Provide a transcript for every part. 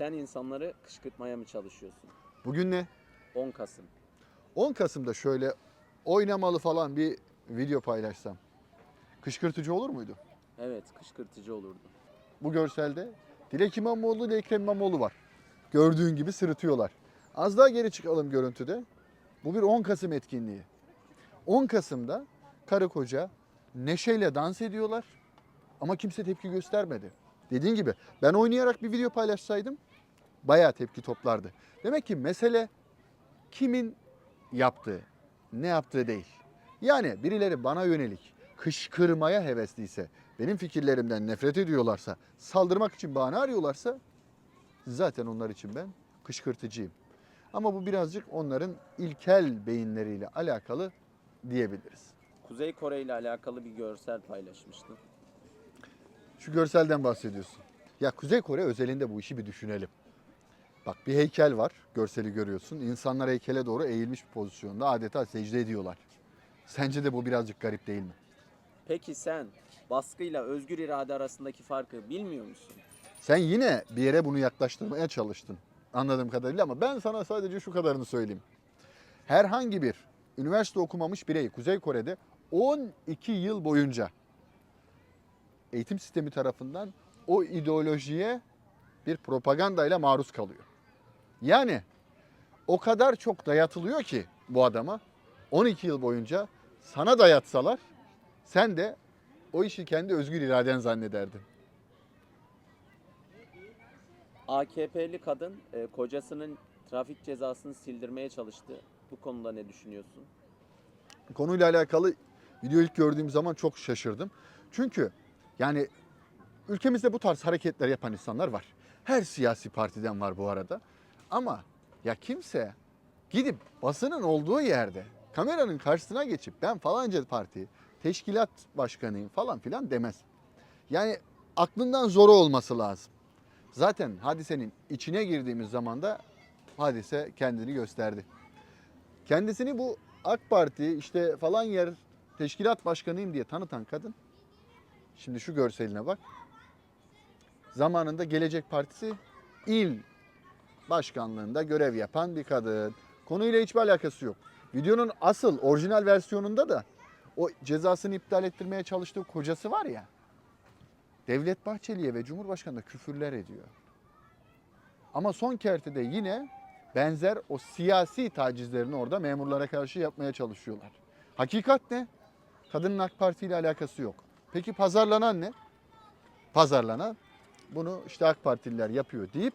Sen insanları kışkırtmaya mı çalışıyorsun? Bugün ne? 10 Kasım. 10 Kasım'da şöyle oynamalı falan bir video paylaşsam kışkırtıcı olur muydu? Evet kışkırtıcı olurdu. Bu görselde Dilek İmamoğlu ile Ekrem İmamoğlu var. Gördüğün gibi sırıtıyorlar. Az daha geri çıkalım görüntüde. Bu bir 10 Kasım etkinliği. 10 Kasım'da karı koca neşeyle dans ediyorlar ama kimse tepki göstermedi. Dediğin gibi ben oynayarak bir video paylaşsaydım bayağı tepki toplardı. Demek ki mesele kimin yaptığı, ne yaptığı değil. Yani birileri bana yönelik kışkırmaya hevesliyse, benim fikirlerimden nefret ediyorlarsa, saldırmak için bahane arıyorlarsa zaten onlar için ben kışkırtıcıyım. Ama bu birazcık onların ilkel beyinleriyle alakalı diyebiliriz. Kuzey Kore ile alakalı bir görsel paylaşmıştın. Şu görselden bahsediyorsun. Ya Kuzey Kore özelinde bu işi bir düşünelim. Bak bir heykel var, görseli görüyorsun. İnsanlar heykele doğru eğilmiş bir pozisyonda adeta secde ediyorlar. Sence de bu birazcık garip değil mi? Peki sen baskıyla özgür irade arasındaki farkı bilmiyor musun? Sen yine bir yere bunu yaklaştırmaya çalıştın anladığım kadarıyla ama ben sana sadece şu kadarını söyleyeyim. Herhangi bir üniversite okumamış birey Kuzey Kore'de 12 yıl boyunca eğitim sistemi tarafından o ideolojiye bir propagandayla maruz kalıyor. Yani o kadar çok dayatılıyor ki bu adama 12 yıl boyunca sana dayatsalar sen de o işi kendi özgür iraden zannederdin. AKP'li kadın e, kocasının trafik cezasını sildirmeye çalıştı. Bu konuda ne düşünüyorsun? konuyla alakalı video ilk gördüğüm zaman çok şaşırdım. Çünkü yani ülkemizde bu tarz hareketler yapan insanlar var. Her siyasi partiden var bu arada. Ama ya kimse gidip basının olduğu yerde kameranın karşısına geçip ben falanca parti teşkilat başkanıyım falan filan demez. Yani aklından zoru olması lazım. Zaten hadisenin içine girdiğimiz zaman da hadise kendini gösterdi. Kendisini bu AK Parti işte falan yer teşkilat başkanıyım diye tanıtan kadın. Şimdi şu görseline bak. Zamanında Gelecek Partisi il başkanlığında görev yapan bir kadın. Konuyla hiçbir alakası yok. Videonun asıl orijinal versiyonunda da o cezasını iptal ettirmeye çalıştığı kocası var ya. Devlet Bahçeli'ye ve Cumhurbaşkanı'na küfürler ediyor. Ama son kertede yine benzer o siyasi tacizlerini orada memurlara karşı yapmaya çalışıyorlar. Hakikat ne? Kadının AK Parti ile alakası yok. Peki pazarlanan ne? Pazarlanan bunu işte AK Partililer yapıyor deyip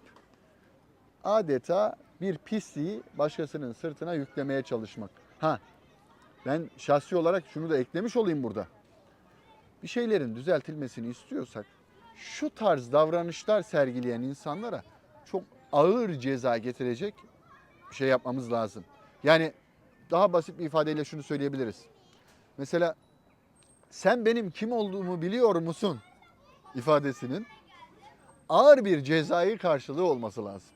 adeta bir pisliği başkasının sırtına yüklemeye çalışmak. Ha ben şahsi olarak şunu da eklemiş olayım burada. Bir şeylerin düzeltilmesini istiyorsak şu tarz davranışlar sergileyen insanlara çok ağır ceza getirecek bir şey yapmamız lazım. Yani daha basit bir ifadeyle şunu söyleyebiliriz. Mesela sen benim kim olduğumu biliyor musun ifadesinin ağır bir cezai karşılığı olması lazım.